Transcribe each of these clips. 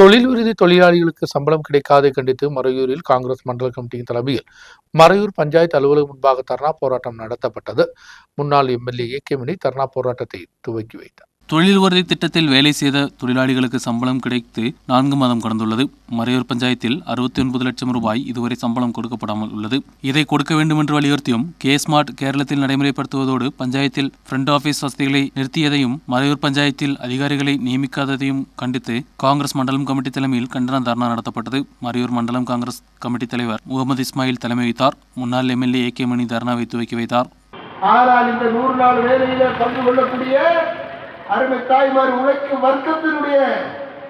தொழில் விருதி தொழிலாளிகளுக்கு சம்பளம் கிடைக்காதை கண்டித்து மறையூரில் காங்கிரஸ் மண்டல கமிட்டியின் தலைமையில் மறையூர் பஞ்சாயத்து அலுவலகம் முன்பாக தர்ணா போராட்டம் நடத்தப்பட்டது. முன்னாள் MLA A K Mani dharna போராட்டத்தை துவக்கி வைத்தார். தொழில் உறுதி திட்டத்தில் வேலை செய்த தொழிலாளிகளுக்கு சம்பளம் கிடைத்து நான்கு மாதம் கடந்துள்ளது. மறையூர் பஞ்சாயத்தில் அறுபத்தி ஒன்பது லட்சம் ரூபாய் இதுவரை சம்பளம் கொடுக்கப்படாமல் உள்ளது. இதை கொடுக்க வேண்டும் என்று வலியுறுத்தியும் கே ஸ்மார்ட் கேரளத்தில் நடைமுறைப்படுத்துவதோடு பஞ்சாயத்தில் ஃப்ரண்ட் ஆபீஸ் வசதிகளை நிறுத்தியதையும் மறையூர் பஞ்சாயத்தில் அதிகாரிகளை நியமிக்காததையும் கண்டித்து காங்கிரஸ் மண்டலம் கமிட்டி தலைமையில் கண்டன தர்ணா நடத்தப்பட்டது. மறையூர் மண்டலம் காங்கிரஸ் கமிட்டி தலைவர் முகமது இஸ்மாயில் தலைமை வைத்தார் முன்னாள் எம்எல்ஏ ஏ கே மணி தர்ணாவை துவக்கி வைத்தார். ஆனால் இந்த நூறு நாள் வேலையில பங்கு கொள்ளக்கூடிய அருமை தாய்மார் உழைக்கும் வர்க்கத்தினுடைய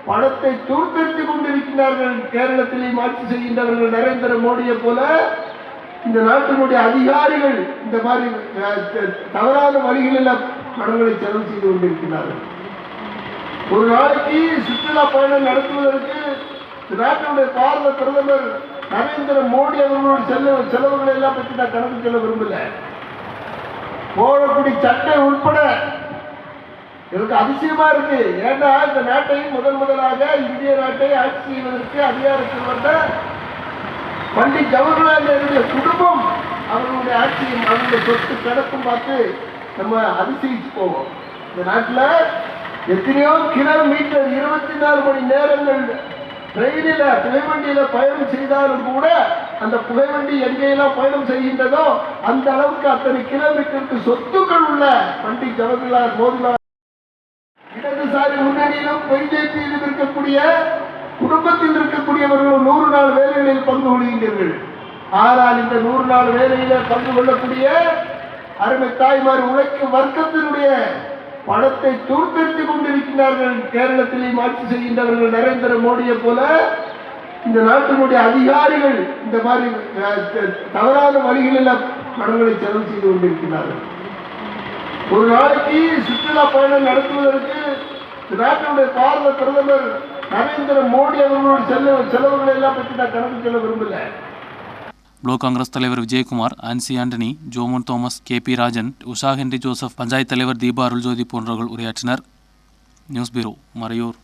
பணத்தை தூர்த்தெடுத்துக் கொண்டிருக்கிறார்கள். கேரளத்திலே ஆட்சி செய்கின்றவர்கள் நரேந்திர மோடியை போல இந்த நாட்டினுடைய அதிகாரிகள் இந்த மாதிரி தவறான வழிகளில் பணங்களை செலவு செய்து கொண்டிருக்கிறார்கள். ஒரு நாளைக்கு சுற்றுலா பயணம் நடத்துவதற்கு நாட்டினுடைய பாரத பிரதமர் நரேந்திர மோடி அவர்களோட செலவு செலவுகளை எல்லாம் பற்றி நான் கணக்கு சொல்ல விரும்பல. போடக்கூடிய சட்டை உட்பட எனக்கு அதிசயமா இருக்கு. ஏன்னா இந்த நாட்டை முதன் முதலாக இந்திய நாட்டை ஆட்சி செய்வதற்கு அதிகாரத்தில் வந்த பண்டிட் ஜவஹர்லால் நேருடைய குடும்பம் அவர்களுடைய ஆட்சியும் அவருடைய சொத்து கணக்கும் பார்த்து நம்ம அதிசயிச்சு போவோம். இந்த நாட்டில் எத்தனையோ கிலோமீட்டர் இருபத்தி நாலு மணி நேரங்கள் ட்ரெயினில் புகைவண்டியில பயணம் செய்தாலும் கூட அந்த புகைவண்டி எங்கெல்லாம் பயணம் செய்கின்றதோ அந்த அளவுக்கு அத்தனை கிலோமீட்டருக்கு சொத்துக்கள் உள்ள பண்டிட் ஜவஹர்லால் மோதிலால் இடதுசாரி முன்னணியிலும் பிஜேபியிலும் இருக்கக்கூடிய குடும்பத்தில் இருக்கக்கூடியவர்கள் நூறு நாள் வேலைகளில் பங்கு கொள்கின்றீர்கள். ஆனால் இந்த நூறு நாள் வேலையில பங்கு கொள்ளக்கூடிய அருமை தாய்மார் உழைக்கும் வர்க்கத்தினுடைய பணத்தை தூர்த்தெடுத்துக் கொண்டிருக்கிறார்கள். கேரளத்திலே ஆட்சி செய்கின்றவர்கள் நரேந்திர மோடியை போல இந்த நாட்டினுடைய அதிகாரிகள் இந்த மாதிரி தவறான வழிகளில் பணங்களை செலவு செய்து கொண்டிருக்கிறார்கள். ஒரு நாளைக்கு சுற்றுலா பயணம் நடத்துவதற்கு நாட்டினுடைய பாரத பிரதமர் நரேந்திர மோடி அவர்களுடைய செல்ல செலவுகளை எல்லாம் பற்றி நான் கணக்கு சொல்ல விரும்பல. பிளாக் காங்கிரஸ் தலைவர் Vijayakumar Ancy Antony Jomon Thomas K P Rajan Usha Henry Joseph panchayat தலைவர் தீபா அருள்ஜோதி போன்றவர்கள் உரையாற்றினர். News bureau Marayoor.